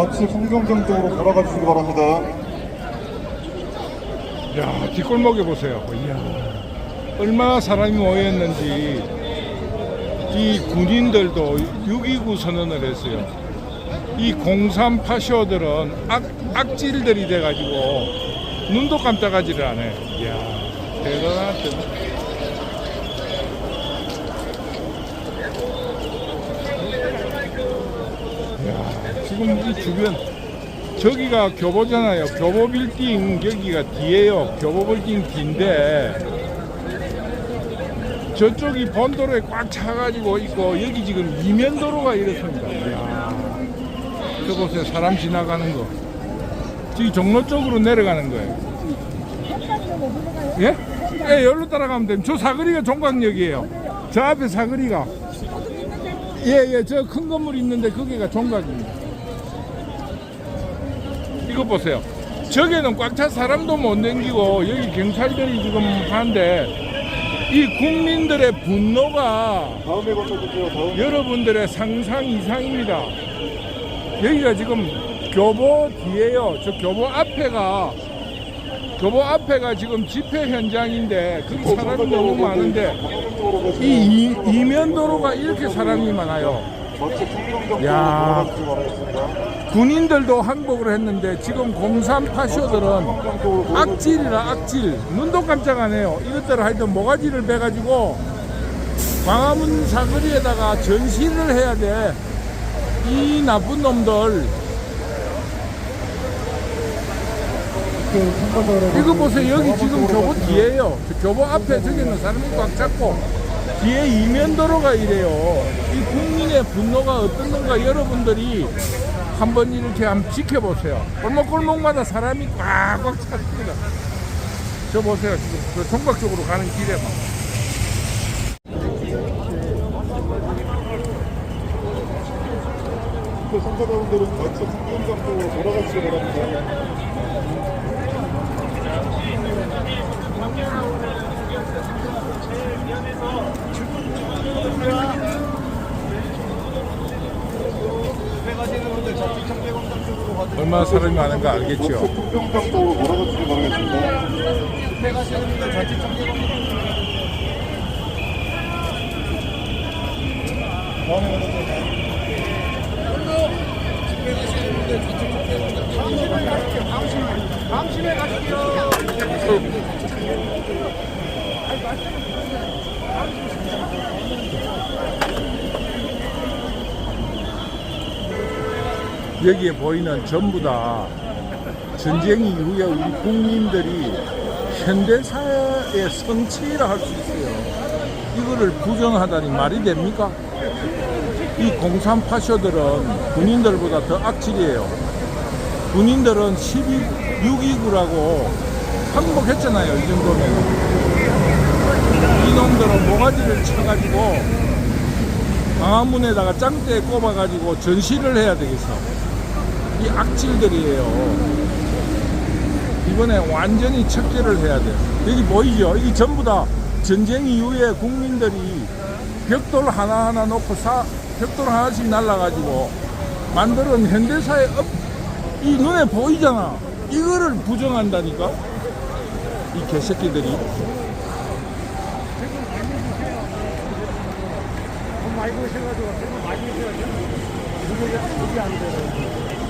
좌측 성경정 쪽으로 돌아가 주시기 바랍니다. 야, 뒷골목에 보세요. 이야, 얼마나 사람이 모였는지 이 군인들도 6.29 선언을 했어요. 이 공산 파쇼들은 악, 악질들이 돼가지고 눈도 깜짝하지를 않아요. 이야, 대단하다. 야, 지금 이 주변 저기가 교보잖아요. 교보 빌딩 여기가 뒤에요. 교보 빌딩 뒤인데 저쪽이 본도로에 꽉 차가지고 있고 여기 지금 이면도로가 이렇습니다. 이야, 저 보세요. 사람 지나가는 거. 저기 종로 쪽으로 내려가는 거예요. 예? 예, 여기로 따라가면 됩니다. 저 사거리가 종각역이에요. 저 앞에 사거리가. 예, 예, 저 큰 건물 있는데 거기가 종각입니다. 이거 보세요. 저기는 꽉 차 사람도 못 넘기고 여기 경찰들이 지금 하는데 이 국민들의 분노가 다음에 건너주세요. 다음. 여러분들의 상상 이상입니다. 여기가 지금 교보 뒤에요. 저 교보 앞에가 교보 앞에가 지금 집회 현장인데 거기 사람이 너무 많은데 이, 이 이면도로가 이렇게 사람이 많아요. 야. 군인들도 항복을 했는데 지금 공산 파쇼들은 악질이라 악질. 눈도 깜짝 안 해요. 이것들을 하여튼 모가지를 베가지고 광화문 사거리에다가 전시를 해야 돼. 이 나쁜 놈들. 이거 보세요. 여기 지금 교보 뒤에요. 저 교보 앞에 저기는 사람이 꽉 잡고 뒤에 이면도로가 이래요. 이 국민의 분노가 어떻는가 여러분들이 한번 이렇게 한번 지켜보세요. 골목골목마다 사람이 꽉꽉 찼습니다. 저 보세요 그 종각 쪽으로 가는 길에 막그 선거자분들은 좌측 성경정 쪽으로 돌아가 주시기 바랍니다. 얼마나 사람이 많은가 알겠죠 좌측 성경정 쪽으로 돌아가 주시기 바라겠습니다. 다음에 건너주세요. 여기에 보이는 전부 다 전쟁 이후에 우리 국민들이 현대사의 성취라 할 수 있어요. 이거를 부정하다니 말이 됩니까? 이 공산 파쇼들은 군인들보다 더 악질이에요. 군인들은 12, 629라고 항복했잖아요. 이 정도면. 이놈들은 모가지를 쳐가지고 광화문에다가 짱대 꼽아가지고 전시를 해야 되겠어. 이 악질들이에요. 이번에 완전히 척결을 해야 돼. 여기 보이죠? 이게 전부 다 전쟁 이후에 국민들이 벽돌 하나하나 놓고 사, 벽돌 하나씩 날라가지고 만들은 현대사의 업, 이 눈에 보이잖아. 이거를 부정한다니까? 이 개새끼들이. 많이 보셔가지고 많이 보셔가지고 여기 안 돼요.